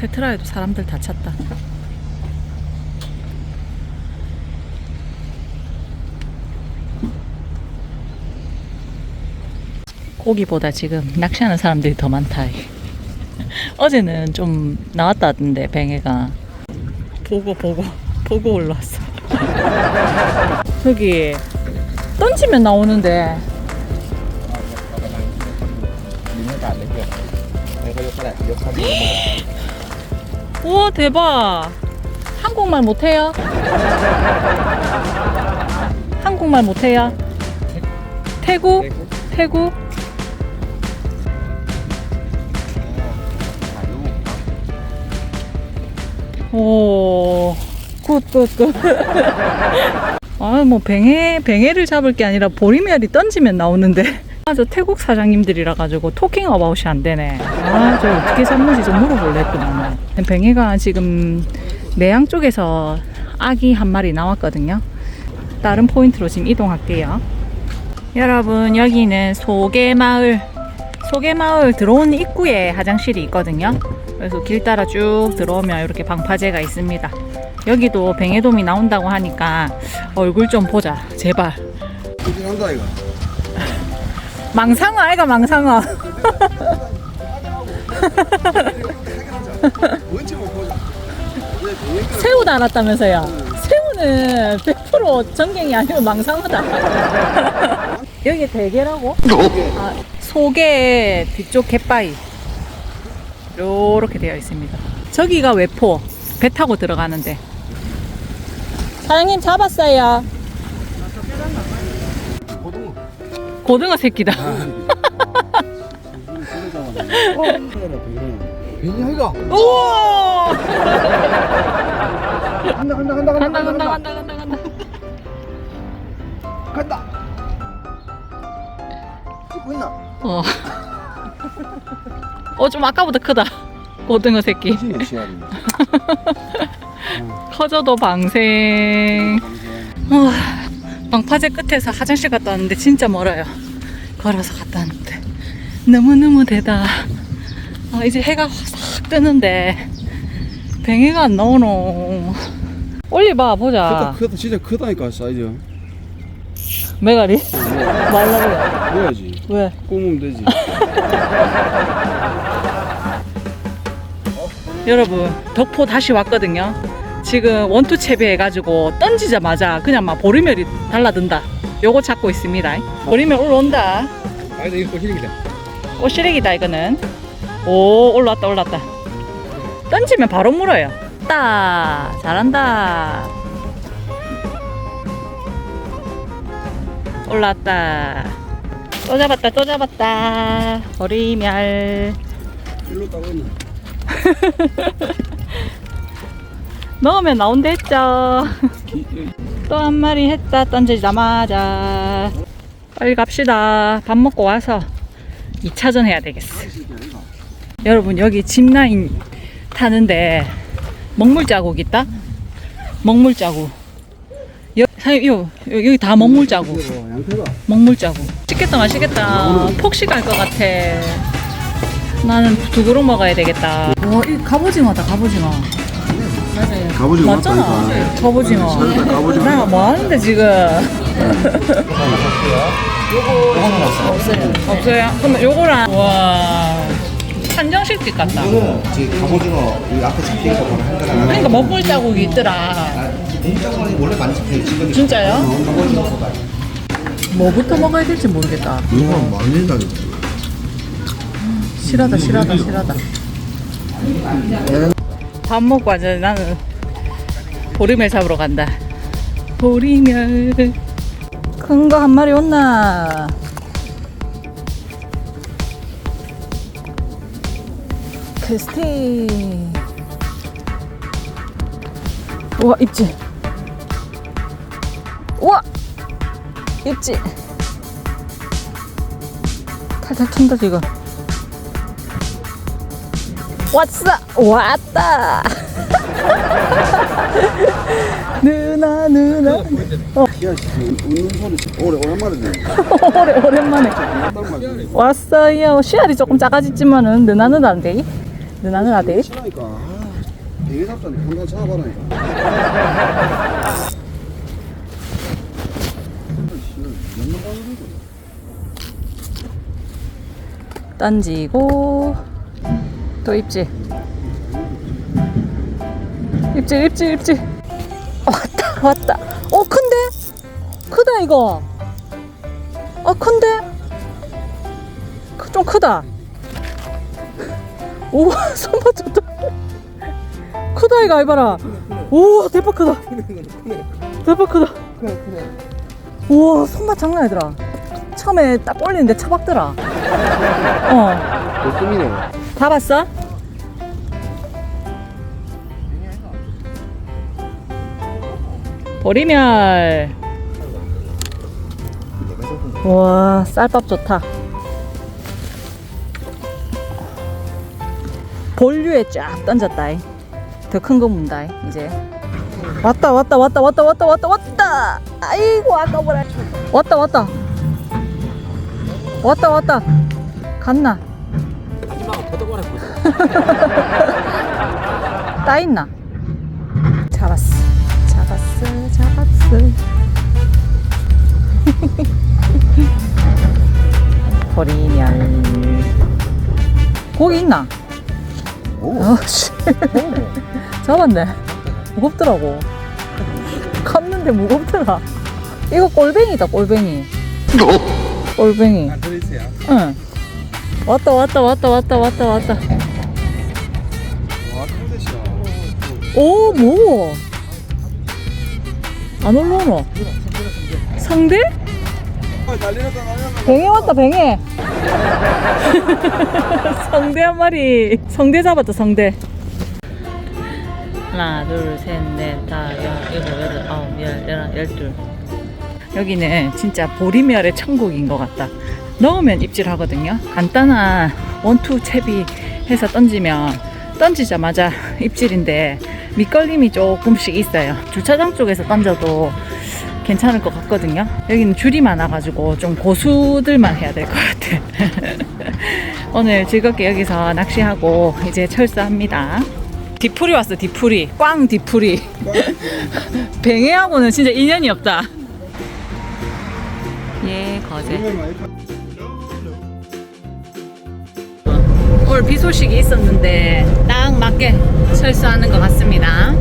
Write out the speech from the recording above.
테트라에도 사람들 다 찼다. 고기보다 지금 낚시하는 사람들이 더 많다. 어제는 좀 나왔다던데 뱅에가 보고 보고 보고 올라왔어. 저기 던지면 나오는데 우와 대박 한국말 못해요? 한국말 못해요? 태국? 태국? 오, 굿, 굿, 굿. 아, 뭐, 뱅에, 뱅에를 잡을 게 아니라 보리멸이 던지면 나오는데. 아, 저 태국 사장님들이라 가지고 토킹 어바웃이 안 되네. 아, 저 어떻게 잡는지 좀 물어볼래 했더만. 뱅에가 지금 매양 쪽에서 아기 한 마리 나왔거든요. 다른 포인트로 지금 이동할게요. 여러분, 여기는 소개마을. 소개마을 들어온 입구에 화장실이 있거든요. 그래서 길 따라 쭉 들어오면 이렇게 방파제가 있습니다. 여기도 뱅에돔이 나온다고 하니까 얼굴 좀 보자. 제발. 이거 망상어 아이가 망상어. 새우 달았다면서요. 새우는 100% 전갱이 아니고 망상어다. 여기 대게라고? 아, 속에 뒤쪽 갯바위. 요렇게 되어 있습니다. 저기가 외포. 배 타고 들어가는데. 사장님 잡았어요. 고등어 새끼다. 괜히 아이가 우와! 간다 간다 간다 간다 간다 간다 간다 간다. 간다 찍고 있나? 어. 어, 좀 아까보다 크다. 고등어 새끼. 무슨 시야리 커져도 방생. 우와, 방파제 끝에서 화장실 갔다 왔는데 진짜 멀어요. 걸어서 갔다 왔는데. 너무너무 대다. 아, 이제 해가 싹 뜨는데. 뱅이가 안 나오노. 올리봐, 보자. 크다 진짜 크다니까 사이즈 메가리? 말라고요. 뭐야지 왜? 꼬으면 되지 여러분 덕포 다시 왔거든요 지금 원투 채비해가지고 던지자마자 그냥 막 보리멸이 달라든다. 요거 잡고 있습니다. 보리멸 올라온다. 아 근데 이거 꼬시리기다. 꼬시래기다 이거는. 오 올라왔다 올라왔다. 던지면 바로 물어요. 따 잘한다. 올라왔다. 또 잡았다 또 잡았다. 보리멸. 일로 따고 있나 넣으면 나온다 했죠. 또 한 마리 했다 던지자마자. 빨리 갑시다. 밥 먹고 와서 2차전 해야 되겠어. 여러분 여기 짚라인 타는데 먹물 자국 있다? 먹물 자국. 여, 사장님 요, 요- 여기 다 먹물 자국. 먹물 자국. 맛있겠다 맛있겠다. 폭식 갈것 같아. 나는 두 그릇 먹어야 되겠다. 와, 이 갑오징어다 갑오징어. 맞아요. 갑오징어 맞잖아. 맞다니까. 갑오징어. 맞다, 갑오징어. 나 뭐 하는데 지금? 없어요. 없어요. 그럼 요거랑 와 한정식집 같다. 이거는 갑오징어 이 앞에 잡힌 거 바로 한 거랑 그러니까 먹물 자국이 있더라. 아, 공짜거는 원래 많이 잡혀요. 지금 진짜요? 갑오징어가 뭐부터 먹어야 될지 모르겠다. 이거 많이 된다니까 실하다 실하다 실하다. 밥 먹고 완전 나는 보리멸 잡으러 간다. 보리멸. 큰 거 한 마리 온나? 캐스팅. 우와 입지. 우와 입지. 탈탈 튄다 지금. 왔어 왔다 누나 누나 어 오래 오랜만에 왔어요 씨알이 조금 작아졌지만은 누나는 어디? 치라니까. 아, 되게 잡잖아. 한번 잡아라니까. 던지고 또 입질. 입질 입질 입질. 왔다 왔다. 어 큰데? 크다 이거. 아 큰데? 크- 좀 크다. 오 손맛 좋다. 크다 이거 알바라. 오 대박 크다. 대박 크다. 우와 손맛 장난 아니더라. 처음에 딱 올리는데 차박더라. 어. 볼품이네. 다 봤어? 보리멸. 와 쌀밥 좋다. 본류에 쫙 던졌다 더 큰 거 문다 이제. 왔다 왔다 왔다 왔다 왔다 왔다 왔다! 아이고 아까워라 왔다 왔다. 왔다 왔다. 갔나 보자. 따있나? 잡았어. 잡았어. 잡았어. 버리면 고기 있나? 오. 어, 씨. 잡았네. 무겁더라고. 갔는데 무겁더라. 이거 꼴뱅이다, 꼴뱅이. 꼴뱅이. 들으세요. 응. 왔다, 왔다, 왔다, 왔다, 왔다, 왔다. 와, 큰데시야. 오, 뭐? 안 올라오노? 상대? 아, 난리 났다. 뱅에 왔다, 뱅에. 성대 한 마리. 성대 잡았다, 성대. 하나, 둘, 셋, 넷, 다, 여, 일곱, 여덟, 아홉, 열, 열한, 열둘. 여기는 진짜 보리멸의 천국인 것 같다. 넣으면 입질하거든요. 간단한 원투 채비 해서 던지면 던지자마자 입질인데 밑걸림이 조금씩 있어요. 주차장 쪽에서 던져도 괜찮을 것 같거든요. 여기는 줄이 많아가지고 좀 고수들만 해야 될 것 같아. 오늘 즐겁게 여기서 낚시하고 이제 철수합니다. 디풀이 왔어, 디풀이. 꽝 디풀이. 뱅에하고는 진짜 인연이 없다. 예, 거제. 오늘 비 소식이 있었는데 딱 맞게 철수하는 것 같습니다.